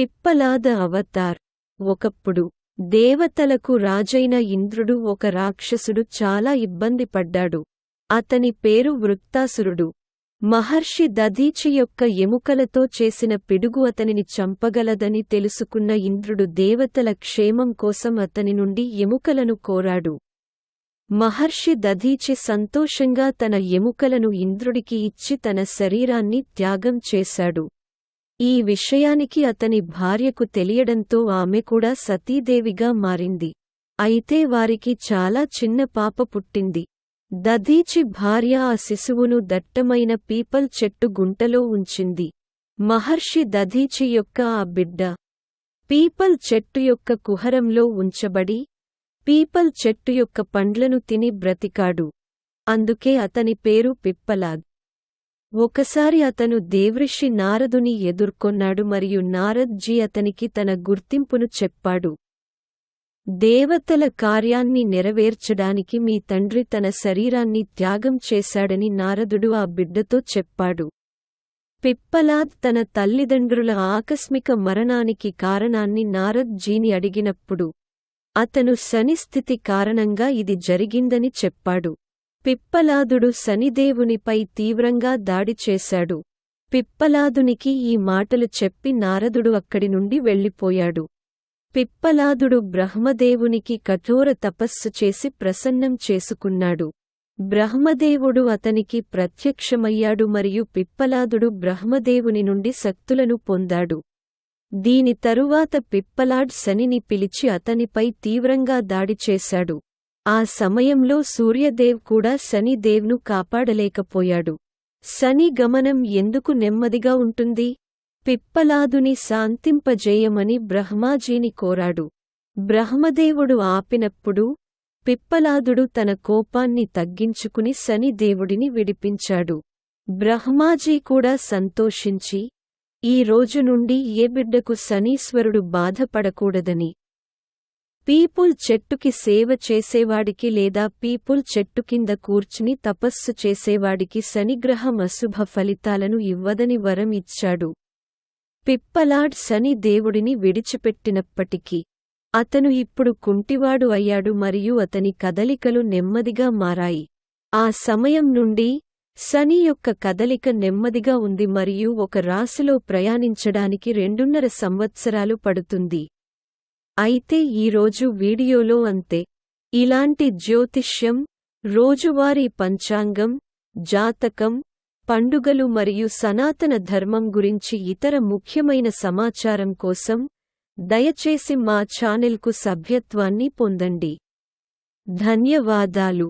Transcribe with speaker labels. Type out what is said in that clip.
Speaker 1: పిప్పలాద Avatar. ఒకప్పుడు దేవతలకు రాజైన ఇంద్రుడు ఒక రాక్షసుడు చాలా ఇబ్బంది పడ్డాడు. అతని పేరు వృత్తాసురుడు. మహర్షి దధీచి యొక్క ఎముకలతో చేసిన పిడుగు అతనిని చంపగలదని తెలుసుకున్న ఇంద్రుడు దేవతల క్షేమం కోసం అతని నుండి ఎముకలను కోరాడు. మహర్షి దధీచి సంతోషంగా తన ఎముకలను ఇంద్రుడికి ఇచ్చి తన శరీరాన్ని త్యాగం చేశాడు. ఈ విషయానికి అతని భార్యకు తెలియడంతో ఆమె కూడా సతీదేవిగా మారింది. అయితే వారికి చాలా చిన్న పాప పుట్టింది. దధీచి భార్య ఆ శిశువును దట్టమైన పీపల్ చెట్టు గుంటలో ఉంచింది. మహర్షి దధీచి యొక్క ఆ బిడ్డ పీపల్ చెట్టు యొక్క కుహరంలో ఉంచబడి పీపల్ చెట్టు యొక్క పండ్లను తిని బ్రతికాడు. అందుకే అతని పేరు పిప్పలాద్ ఒకసారి అతను దేవృషి నారదుని ఎదుర్కొన్నాడు మరియు నారద్ జీ అతనికి తన గుర్తింపును చెప్పాడు. దేవతల కార్యాన్ని నెరవేర్చడానికి మీ తండ్రి తన శరీరాన్ని త్యాగం చేశాడని నారదుడు ఆ బిడ్డతో చెప్పాడు. పిప్పలాద్ తన తల్లిదండ్రుల ఆకస్మిక మరణానికి కారణాన్ని నారద్ జీని అడిగినప్పుడు అతను శనిస్థితి కారణంగా ఇది జరిగిందని చెప్పాడు. పిప్పలాదుడు శనిదేవునిపై తీవ్రంగా దాడి చేశాడు. పిప్పలాదునికి ఈ మాటలు చెప్పి నారదుడు అక్కడి నుండి వెళ్ళిపోయాడు. పిప్పలాదుడు బ్రహ్మదేవునికి కఠోర తపస్సు చేసి ప్రసన్నం చేసుకున్నాడు. బ్రహ్మదేవుడు అతనికి ప్రత్యక్షమయ్యాడు మరియు పిప్పలాదుడు బ్రహ్మదేవుని నుండి శక్తులను పొందాడు. దీని తరువాత పిప్పలాడ్ శనిని పిలిచి అతనిపై తీవ్రంగా దాడి చేశాడు. ఆ సమయంలో సూర్యదేవ్ కూడా శనిదేవ్ను కాపాడలేకపోయాడు. శని గమనం ఎందుకు నెమ్మదిగా ఉంటుంది? పిప్పలాదుని శాంతింపజేయమని బ్రహ్మాజీని కోరాడు. బ్రహ్మదేవుడు ఆపినప్పుడు పిప్పలాదుడు తన కోపాన్ని తగ్గించుకుని శనిదేవుడిని విడిపించాడు. బ్రహ్మాజీ కూడా సంతోషించి ఈ రోజు నుండి ఏ బిడ్డకు శనీశ్వరుడు బాధపడకూడదని పీపుల్ చెట్టుకి సేవ చేసేవాడికి లేదా పీపుల్ చెట్టు కింద కూర్చుని తపస్సు చేసేవాడికి శనిగ్రహం అశుభ ఫలితాలను ఇవ్వదని వరం ఇచ్చాడు. పిప్పలాడ్ శని దేవుడిని విడిచిపెట్టినప్పటికీ అతను ఇప్పుడు కుంటివాడు అయ్యాడు మరియు అతని కదలికలు నెమ్మదిగా మారాయి. ఆ సమయం నుండి శని యొక్క కదలిక నెమ్మదిగా ఉంది మరియు ఒక రాశిలో ప్రయాణించడానికి రెండున్నర సంవత్సరాలు పడుతుంది. అయితే ఈరోజు వీడియోలో అంతే. ఇలాంటి జ్యోతిష్యం రోజువారీ పంచాంగం జాతకం పండుగలు మరియు సనాతన ధర్మం గురించి ఇతర ముఖ్యమైన సమాచారం కోసం దయచేసి మా ఛానెల్కు సభ్యత్వాన్ని పొందండి. ధన్యవాదాలు.